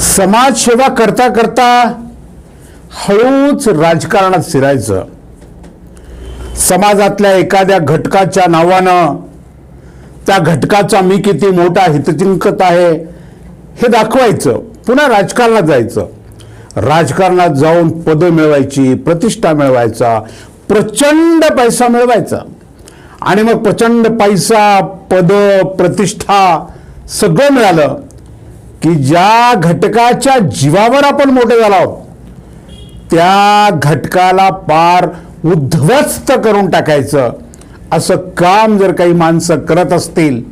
समाजसेवा करता करता हळूच राजकारणात शिरायचं. समाजातल्या एखाद्या घटकाच्या नावानं त्या घटकाचा मी किती मोठा हितचिंकत आहे हे दाखवायचं. पुन्हा राजकारणात जायचं. राजकारणात जाऊन पदं मिळवायची प्रतिष्ठा मिळवायचा प्रचंड पैसा मिळवायचा. आणि मग प्रचंड पैसा पद प्रतिष्ठा सगळं मिळालं. की ज्या घटकाच्या जीवावर आपण मोठे झालो आहोत त्या घटकाला पार उद्ध्वस्त करून टाकायचं. असं काम जर काही माणसं करत असतील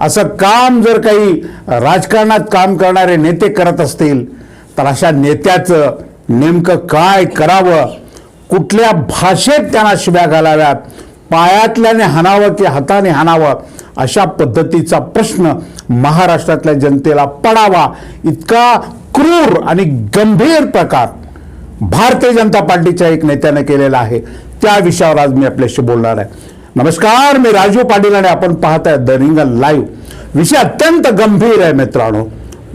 असं काम जर काही राजकारणात काम करणारे नेते करत असतील तर अशा नेत्याचं नेमकं काय करावं कुठल्या भाषेत त्यांना शिव्या घालाव्यात पायातल्याने हाणावं की हाताने हाणावं अशा पद्धतीचा प्रश्न महाराष्ट्रातल्या जनतेला पडावा. इतका क्रूर आणि गंभीर प्रकार भारतीय जनता पार्टीच्या एक नेत्याने केलेला आहे. त्या विषयावर आज मी आपल्याशी बोलणार आहे. नमस्कार मी राजू पाटील आणि आपण पाहत आहे द रिंगल लाईव्ह. विषय अत्यंत गंभीर आहे मित्रांनो.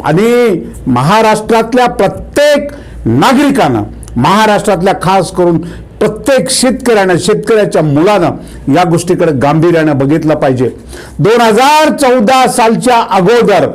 आणि महाराष्ट्रातल्या प्रत्येक नागरिकानं महाराष्ट्रातल्या खास करून प्रत्येक शेतकऱ्यानं शेतकऱ्याच्या मुलानं या गोष्टीकडे गांभीर्यानं बघितलं पाहिजे. दोन हजार चौदा सालच्या अगोदर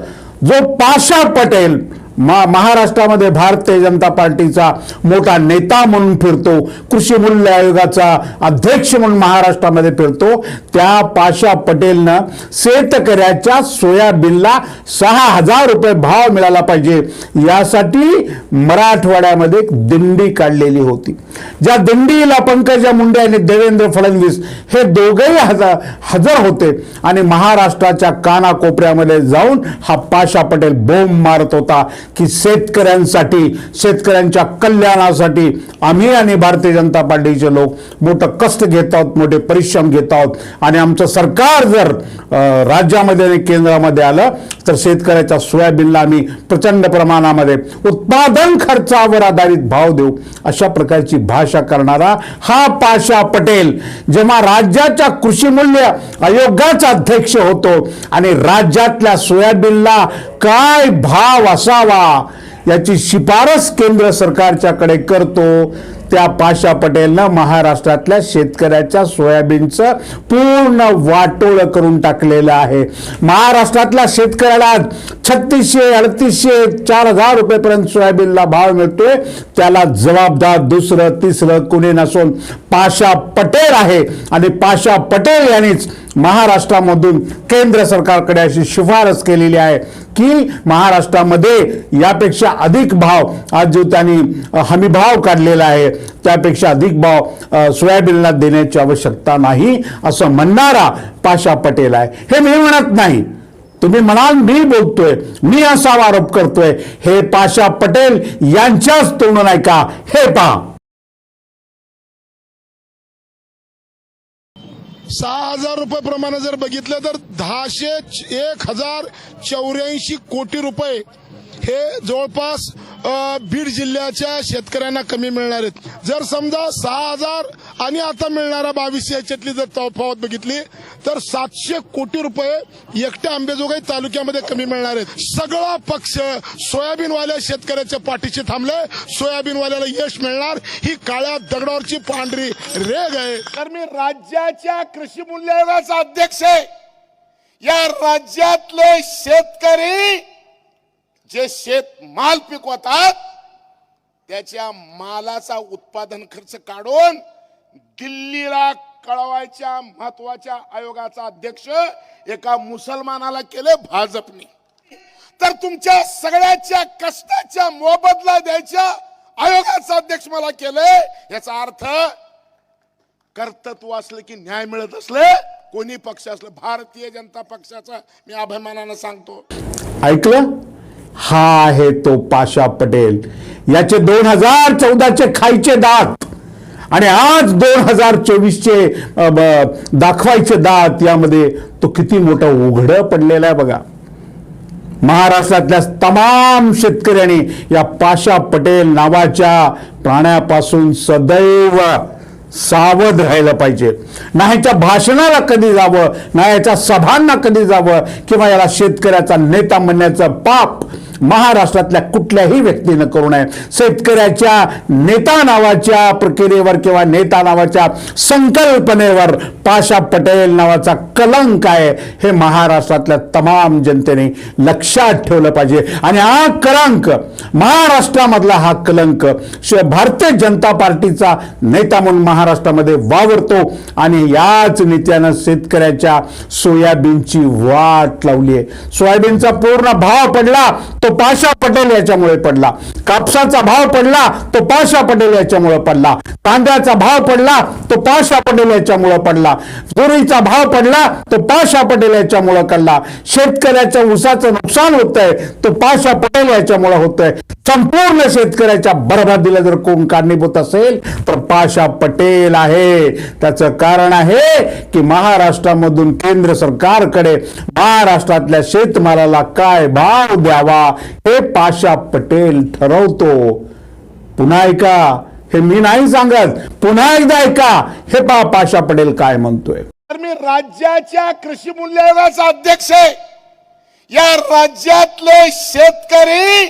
जो पाशा पटेल मा महाराष्ट्रामध्ये भारतीय जनता पार्टीचा मोठा नेता म्हणून फिरतो कृषी मूल्य आयोगाचा अध्यक्ष म्हणून महाराष्ट्रामध्ये फिरतो त्या पाशा पटेलनं शेतकऱ्याच्या सोयाबीनला सहा हजार रुपये भाव मिळाला पाहिजे यासाठी मराठवाड्यामध्ये एक दिंडी काढलेली होती. ज्या दिंडीला पंकजा मुंडे आणि देवेंद्र फडणवीस हे दोघेही हजर हजर होते आणि महाराष्ट्राच्या कानाकोपऱ्यामध्ये जाऊन हा पाशा पटेल बोंब मारत होता. की शेतकऱ्यांसाठी शेतकऱ्यांच्या कल्याणासाठी आम्ही आणि भारतीय जनता पार्टीचे लोक मोठं कष्ट घेत आहोत मोठे परिश्रम घेत आहोत. आणि आमचं सरकार जर राज्यामध्ये आणि केंद्रामध्ये आलं तर शेतकऱ्याच्या सोयाबीनला आम्ही प्रचंड प्रमाणामध्ये उत्पादन खर्चावर आधारित भाव देऊ अशा प्रकारची भाषा करणारा हा पाशा पटेल जेव्हा राज्याच्या कृषी मूल्य आयोगाचा अध्यक्ष होतो आणि राज्यातल्या सोयाबीनला काय भाव असावा याची शिफारस केंद्र सरकारच्याकडे करतो त्या पाशा पटेलनं महाराष्ट्रातल्या शेतकऱ्याच्या सोयाबीनचं पूर्ण वाटोळं करून टाकलेलं आहे. महाराष्ट्रातल्या शेतकऱ्याला छत्तीसशे अडतीसशे चार हजार रुपयेपर्यंत सोयाबीनला भाव मिळतोय. त्याला जबाबदार दुसरं तिसरं कुणी नसून पाशा पटेल आहे. आणि पाशा पटेल यांनीच महाराष्ट्रामधून केंद्र सरकारकडे अशी शिफारस केलेली आहे की महाराष्ट्रामध्ये यापेक्षा अधिक भाव आज जो त्यांनी हमीभाव काढलेला आहे. त्यापेक्षा अधिक भाव सोयाबीनला देण्याची आवश्यकता नाही असं म्हणणारा पाशा पटेल आहे. हे मी म्हणत नाही. तुम्ही म्हणाल मी बोलतोय मी असा आरोप करतोय. हे पाशा पटेल यांच्याच तोंडून ऐका हे पहा. सहा हजार रुपये प्रमाणे जर बघितलं तर दहाशे एक हजार चौऱ्याऐंशी कोटी रुपये हे जवळपास बीड जिल्ह्याच्या शेतकऱ्यांना कमी मिळणार आहेत. जर समजा सहा हजार आणि आता मिळणारा बावीसशे याच्यातली जर तफावत बघितली तर सातशे कोटी रुपये एकट्या आंबेजोगाई तालुक्यामध्ये कमी मिळणार आहेत. सगळा पक्ष सोयाबीनवाल्या शेतकऱ्याच्या पाठीशी थांबले. सोयाबीनवाल्याला यश मिळणार. ही काळ्या दगडावरची पांढरी रेग आहे. तर मी राज्याच्या कृषी मूल्य आयोगाचा अध्यक्ष आहे. या राज्यातले शेतकरी जे शेतमाल पिकवतात त्याच्या मालाचा उत्पादन खर्च काढून दिल्लीला कळवायच्या महत्त्वाच्या आयोगाचा अध्यक्ष एका मुसलमानाला केले भाजपने. तर तुमच्या सगळ्याच्या कष्टाच्या मोबदला द्यायच्या आयोगाचा अध्यक्ष मला केले याचा अर्थ कर्तृत्व असलं की न्याय मिळत असले कोणी पक्ष असलं भारतीय जनता पक्षाचा मी अभिमानानं सांगतो. ऐकलं? हा आहे तो पाशा पटेल. याचे दोन हजार चौदाचे खायचे दात आणि आज दोन हजार चोवीसचे दाखवायचे दात यामध्ये तो किती मोठा उघड पडलेला आहे बघा. महाराष्ट्रातल्या तमाम शेतकऱ्यांनी या पाशा पटेल नावाच्या प्राण्यापासून सदैव सावध राहायला पाहिजे. ना ह्याच्या भाषणाला कधी जावं ना याच्या सभांना कधी जावं किंवा याला शेतकऱ्याचा नेता म्हणण्याचं पाप महाराष्ट्रातल्या कुठल्याही व्यक्तीनं करू नये. शेतकऱ्याच्या नेता नावाच्या प्रक्रियेवर किंवा नेता नावाच्या संकल्पनेवर पाशा पटेल नावाचा कलंक आहे. हे महाराष्ट्रातल्या तमाम जनतेने लक्षात ठेवलं पाहिजे. आणि हा कलंक महाराष्ट्रामधला हा कलंक शिवाय भारतीय जनता पार्टीचा नेता म्हणून महाराष्ट्रामध्ये वावरतो. आणि याच नेत्यानं शेतकऱ्याच्या सोयाबीनची वाट लावली आहे. सोयाबीनचा पूर्ण भाव पडला तो पाशा पटेल याच्यामुळे पडला. कापसाचा भाव पडला तो पाशा पटेल याच्यामुळे पडला. कांद्याचा भाव पडला तो पाशा पटेल याच्यामुळे पडला. तुरीचा भाव पडला तो पाशा पटेल याच्यामुळे पडला. शेतकऱ्याच्या ऊसाचं नुकसान होत आहे तो पाशा पटेल याच्यामुळे होत आहे संपूर्ण शेतकऱ्याच्या बरबादीला जर कोण कारणीभूत असेल तर पाशा पटेल आहे. त्याचं कारण आहे की महाराष्ट्रामधून केंद्र सरकारकडे महाराष्ट्रातल्या शेतमालाला काय भाव द्यावा? हे पाशा पटेल ठरवतो. पुन्हा ऐका हे मी नाही सांगत. पुन्हा एकदा ऐका हे पा पाशा पटेल काय म्हणतोय. तर मी राज्याच्या कृषी मूल्य अध्यक्ष आहे. या राज्यातले शेतकरी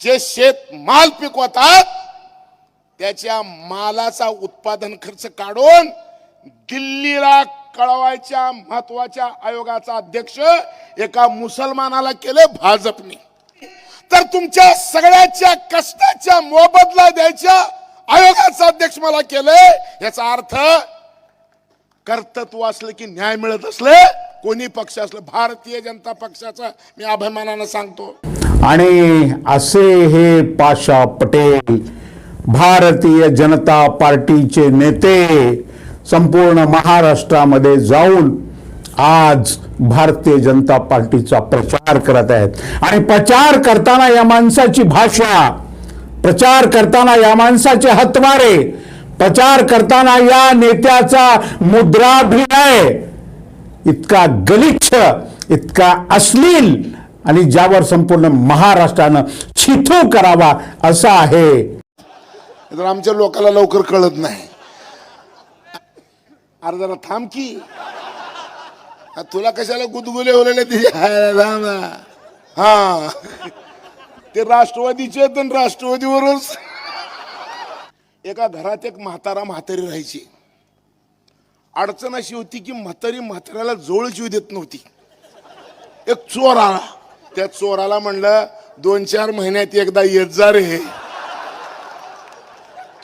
जे शेतमाल पिकवतात त्याच्या मालाचा उत्पादन खर्च काढून दिल्लीला कळवायच्या महत्त्वाच्या आयोगाचा अध्यक्ष एका मुसलमानाला केले भाजपने. तर तुमच्या सगळ्याच्या कष्टाच्या मोबदला द्यायच्या आयोगाचा अध्यक्ष मला केले याचा अर्थ कर्तृत्व असलं की न्याय मिळत असले कोणी पक्ष असलं भारतीय जनता पक्षाचा मी अभिमानानं सांगतो. आणि असे हे पाशा पटेल भारतीय जनता पार्टीचे नेते संपूर्ण महाराष्ट्रामध्ये जाऊन आज भारतीय जनता पार्टीचा प्रचार करत आहेत. आणि प्रचार करताना या माणसाची भाषा प्रचार करताना या माणसाचे हतवारे प्रचार करताना या नेत्याचा मुद्राभिनय इतका गलिच्छ इतका अश्लील आणि ज्यावर संपूर्ण महाराष्ट्रानं छिथू करावा असा आहे. तर आमच्या लोकांना लवकर कळत नाही. अरे जरा थांब की. तुला कशाला गुदगुले तिच्या हा. ते राष्ट्रवादीचे आहेत आणि राष्ट्रवादीवरच. एका घरात एक म्हातारा म्हातारी राहायची. अडचण अशी होती की म्हातारी म्हाताऱ्याला जोळ जीव देत नव्हती. एक चोर आला. त्या चोराला म्हणलं दोन चार महिन्यात एकदा येत जा रे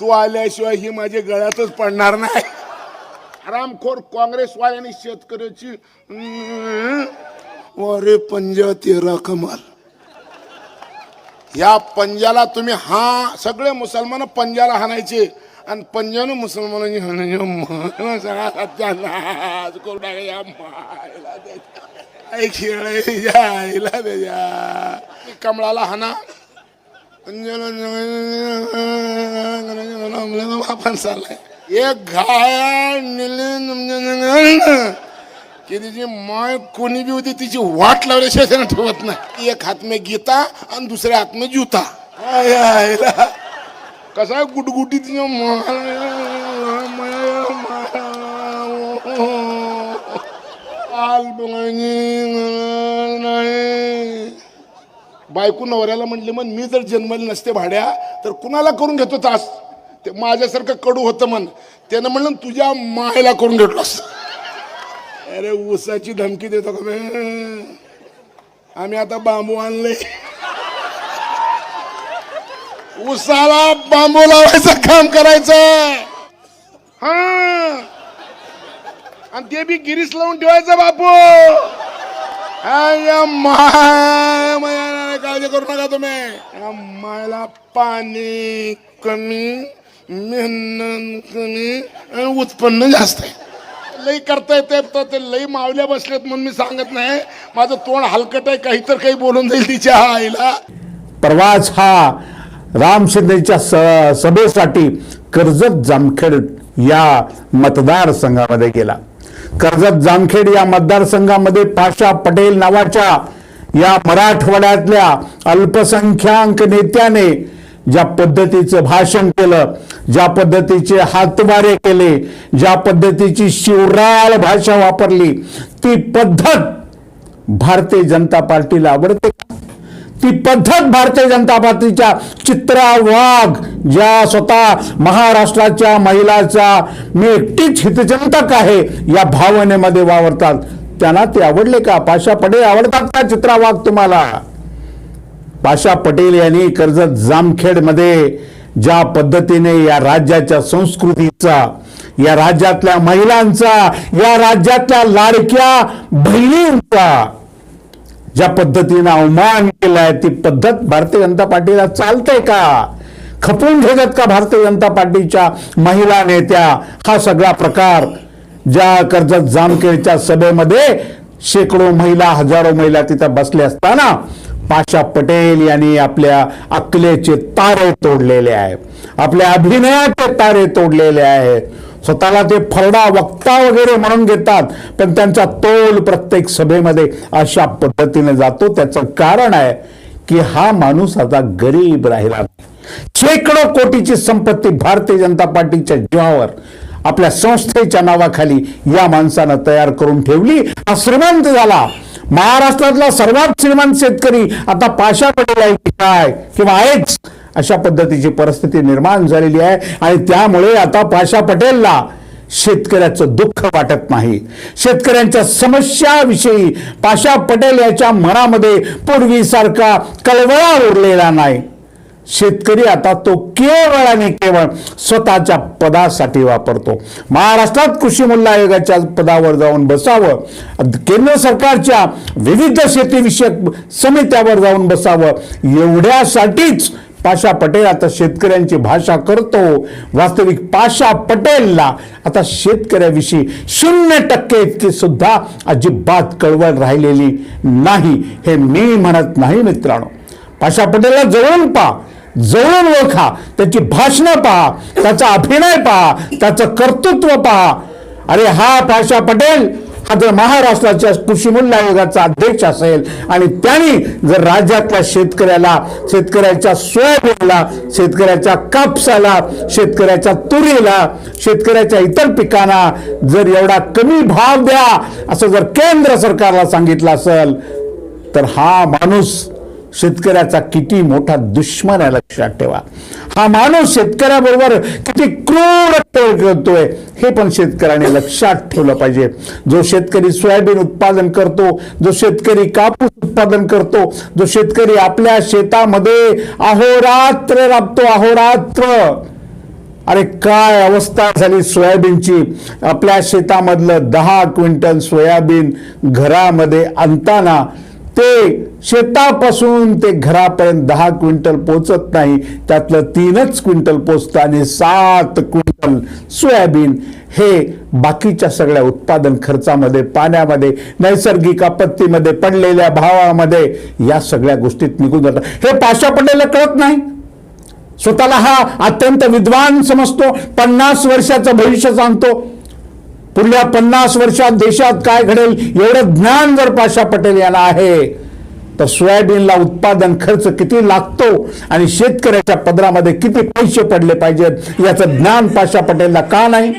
तू आल्याशिवाय ही माझ्या गळ्यातच पडणार नाही. हरामखोर काँग्रेसवाल्यांनी शेतकऱ्याची अरे पंजा तेरा कमाल या पंजाला तुम्ही हा सगळे मुसलमान पंजाला हाणायचे आणि पंजानं मुसलमानांनी हाणायचे सगळा सत्यानाश या मायला खेळ त्याच्या. कमळाला हाना आपण चाललाय एक घाय की तिची माय कोणी बी होती तिची वाट लावल्याशिवाय त्यानं ठेवत नाही. एक हात में गीता आणि दुसऱ्या हात में जुता. कसा गुटगुटी तिच्या नाही. बायको नवऱ्याला म्हणले मग मी जर जन्मले नसते भाड्या तर कुणाला करून घेतो तास? ते माझ्यासारखं कडू होतं म्हण. त्यानं म्हणलं तुझ्या मायला करून घेतलो अरे ऊसाची धमकी देतो का आम्ही आता बांबू आणले. उसाला बांबू लावायचं काम करायचं. हा. आणि ते बी गिरीस लावून ठेवायचं बापू. काळजी करू नका तुम्ही. या मायला पाणी कमी मेहनत कमी आणि उत्पन्न जास्त आहे. लई करता येते तर ते लई मावल्या बसल्यात म्हणून मी सांगत नाही. माझं तोंड हलकट आहे काही तर काही बोलून जाईल तिच्या आईला. प्रवास हा राम शिंदेच्या स- सभेसाठी कर्जत जामखेड या मतदारसंघामध्ये गेला. कर्जत जामखेड या मतदारसंघामध्ये पाशा पटेल नावाच्या या मराठवाड्यातल्या अल्पसंख्याक नेत्याने ज्या पद्धतीचं भाषण केलं ज्या पद्धतीचे हातवारे केले ज्या पद्धतीची शिवराळ भाषा वापरली ती पद्धत भारतीय जनता पार्टीला आवडते ती पद्धत भारतीय जनता पार्टीच्या चित्रा वाघ ज्या स्वतः महाराष्ट्राच्या महिलाचा मी एकटीच हितचिंतक आहे या भावनेमध्ये वावरतात. त्यांना ते आवडले का? पाशा पडे आवडतात का चित्रा वाघ तुम्हाला? पाशा पटेल यांनी कर्जत जामखेडमध्ये ज्या पद्धतीने या राज्याच्या संस्कृतीचा या राज्यातल्या महिलांचा या राज्यातल्या लाडक्या बहिणींचा ज्या पद्धतीनं अवमान केलाय ती पद्धत भारतीय जनता पार्टीला चालते का? खपून घेतात का भारतीय जनता पार्टीच्या महिला नेत्या? हा सगळा प्रकार ज्या कर्जत जामखेडच्या सभेमध्ये शेकडो महिला हजारो महिला तिथं बसल्या असताना पाशा पटेल यांनी आपल्या अकलेचे तारे तोडलेले आहेत. आपल्या अभिनयाचे तारे तोडलेले आहेत. स्वतःला ते फरडा वक्ता वगैरे म्हणून घेतात पण त्यांचा तोल प्रत्येक सभेमध्ये अशा पद्धतीने जातो. त्याचं कारण आहे की हा माणूस आता गरीब राहिला शेकडो कोटीची संपत्ती भारतीय जनता पार्टीच्या जीवावर आपल्या संस्थेच्या नावाखाली या माणसानं तयार करून ठेवली. हा श्रीमंत झाला. महाराष्ट्रातला सर्वात श्रीमंत शेतकरी आता पाशा आहे की काय? किंवा आहेच. अशा पद्धतीची परिस्थिती निर्माण झालेली आहे आणि त्यामुळे आता पाशा पटेलला शेतकऱ्याचं दुःख वाटत नाही. शेतकऱ्यांच्या समस्याविषयी पाशा पटेल याच्या मनामध्ये पूर्वीसारखा कळवळा उरलेला नाही. शेतकरी आता तो केवळ आणि केवळ स्वतःच्या पदासाठी वापरतो. महाराष्ट्रात कृषी मूल्य आयोगाच्या पदावर जाऊन बसावं केंद्र सरकारच्या विविध शेतीविषयक समित्यावर जाऊन बसावं एवढ्यासाठीच पाशा पटेल आता शेतकऱ्यांची भाषा करतो. वास्तविक पाशा पटेलला आता शेतकऱ्याविषयी शून्य टक्के इतकी सुद्धा अजिबात कळवळ राहिलेली नाही हे मी म्हणत नाही मित्रांनो. पाशा पटेलला जवळून पा जवळून ओळखा त्याची भाषणं पहा त्याचा अभिनय पहा त्याचं कर्तृत्व पहा. अरे हा पाशा पटेल हा जर महाराष्ट्राच्या कृषी मूल्य आयोगाचा अध्यक्ष असेल आणि त्यांनी जर राज्यातल्या शेतकऱ्याला शेतकऱ्याच्या सोयाबीनला शेतकऱ्याच्या कापसाला शेतकऱ्याच्या तुरीला शेतकऱ्याच्या इतर पिकांना जर एवढा कमी भाव द्या असं जर केंद्र सरकारला सांगितलं असेल तर हा माणूस शेतकऱ्याचा किती मोठा दुश्मन आहे लक्षात ठेवा. हा माणूस शेतकऱ्याबरोबर किती क्रूर खेळ करतोय हे पण शेतकऱ्याने लक्षात ठेवलं पाहिजे. जो शेतकरी सोयाबीन उत्पादन करतो जो शेतकरी कापूस उत्पादन करतो जो शेतकरी आपल्या शेतामध्ये अहोरात्र राबतो अहोरात्र. अरे काय अवस्था झाली सोयाबीनची. आपल्या शेतामधलं दहा क्विंटल सोयाबीन घरामध्ये आणताना ते शेतापासून ते घरापर्यंत दहा क्विंटल पोचत नाही. त्यातलं तीनच क्विंटल पोचतं आणि सात क्विंटल सोयाबीन. हे बाकीच्या सगळ्या उत्पादन खर्चामध्ये पाण्यामध्ये नैसर्गिक आपत्तीमध्ये पडलेल्या भावामध्ये या सगळ्या गोष्टीत निघून जातात. हे पाशा पडलेलं कळत नाही. स्वतःला हा अत्यंत विद्वान समजतो. पन्नास वर्षाचं भविष्य सांगतो. पुढल्या पन्नास वर्षात देशात काय घडेल एवढं ज्ञान जर पाशा पटेल याला आहे तर सोयाबीनला उत्पादन खर्च किती लागतो आणि शेतकऱ्याच्या पदरामध्ये किती पैसे पडले पाहिजेत याचं ज्ञान पाशा पटेलला का नाही?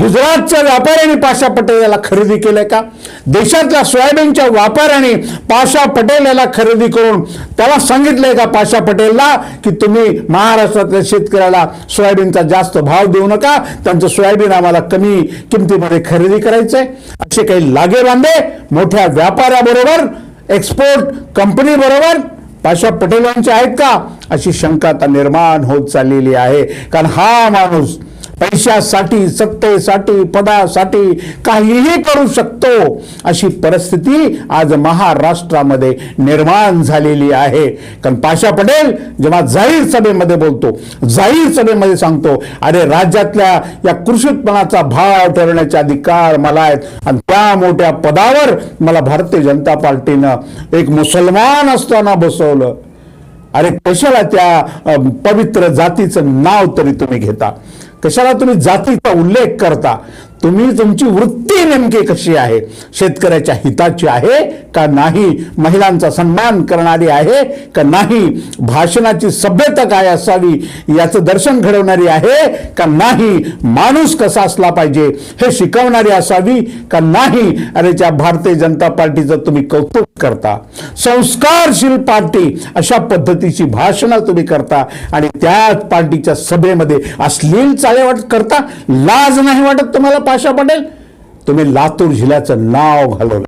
गुजरातच्या व्यापाऱ्यांनी पाशा पटेल याला खरेदी केलंय का? देशातल्या सोयाबीनच्या व्यापाऱ्याने पाशा पटेल याला खरेदी करून त्याला सांगितलंय का पाशा पटेलला की तुम्ही महाराष्ट्रातल्या शेतकऱ्याला सोयाबीनचा जास्त भाव देऊ नका त्यांचं सोयाबीन आम्हाला कमी किमतीमध्ये खरेदी करायचंय. असे काही लागे बांधे मोठ्या व्यापाऱ्याबरोबर एक्सपोर्ट कंपनी बरोबर पाशा पटेल यांचे आहेत का? अशी शंका आता निर्माण होत चाललेली आहे. कारण हा माणूस पैशासाठी सत्तेसाठी पदासाठी काहीही करू शकतो. अशी परिस्थिती आज महाराष्ट्रामध्ये निर्माण झालेली आहे. कारण पाशा पटेल जेव्हा जाहीर सभेमध्ये बोलतो जाहीर सभेमध्ये सांगतो अरे राज्यातल्या या कृषी उत्पन्नाचा भाव ठरवण्याचे अधिकार मला आहेत. आणि त्या मोठ्या पदावर मला भारतीय जनता पार्टीनं एक मुसलमान असताना बसवलं. अरे कशाला त्या पवित्र जातीचं नाव तरी तुम्ही घेता? कशाला तुम्ही जातीचा उल्लेख करता? तुम्ही तुमची वृत्ती नेमकी कशी आहे? शेतकऱ्याच्या हिताची आहे का नाही? महिलांचा सन्मान करणारी आहे का नाही? भाषणाची सभ्यता काय असावी? याचं दर्शन घडवणारी आहे का नाही? माणूस कसा असला पाहिजे? हे शिकवणारी असावी का नाही? अरे त्या भारतीय जनता पार्टीचं तुम्ही कौतुक करता संस्कारशील पार्टी अशा पद्धतीची भाषणं तुम्ही करता आणि त्याच पार्टीच्या सभेमध्ये अश्लील चाळे वाटत करता लाज नाही वाटत तुम्हाला पाशा पटेल तुम्ही लातूर जिल्ह्याचं नाव घालवलं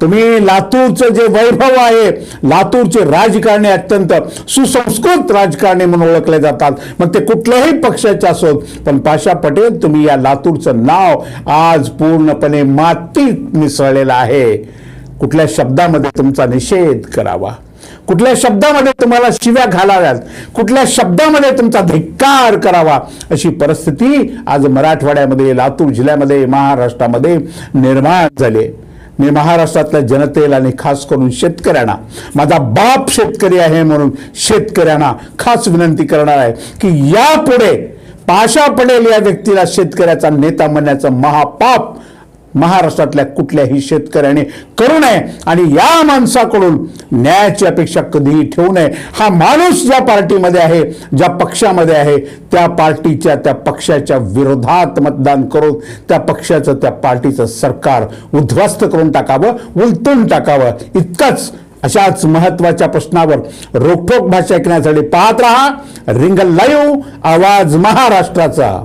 तुम्ही लातूरचं जे वैभव आहे लातूरचे राजकारणी अत्यंत सुसंस्कृत राजकारणी म्हणून ओळखले जातात. मग ते कुठल्याही पक्षाचे असोत पण पाशा पटेल तुम्ही या लातूरचं नाव आज पूर्णपणे मातीत मिसळलेलं आहे. कुठल्या शब्दामध्ये तुमचा निषेध करावा? कुठल्या शब्दामध्ये तुम्हाला शिव्या घालाव्यात कुठल्या शब्दामध्ये तुमचा धिक्कार करावा अशी परिस्थिती आज मराठवाड्यामध्ये लातूर जिल्ह्यामध्ये महाराष्ट्रामध्ये निर्माण झाली आहे. मी महाराष्ट्रातल्या जनतेला आणि खास करून शेतकऱ्यांना माझा बाप शेतकरी आहे म्हणून शेतकऱ्यांना खास विनंती करणार आहे की यापुढे पाशा पडेल या व्यक्तीला शेतकऱ्याचा नेता म्हणण्याचं महापाप महाराष्ट्रातल्या कुठल्याही शेतकऱ्याने करू नये आणि या माणसाकडून न्यायाची अपेक्षा कधीही ठेवू नये. हा माणूस ज्या पार्टीमध्ये आहे ज्या पक्षामध्ये आहे त्या पार्टीच्या त्या पक्षाच्या विरोधात मतदान करून त्या पक्षाचं त्या पार्टीचं सरकार उद्ध्वस्त करून टाकावं उलटून टाकावं. इतकंच अशाच महत्त्वाच्या प्रश्नावर रोखोक भाषा ऐकण्यासाठी पाहत राहा. रिंगल लाईव्ह आवाज महाराष्ट्राचा.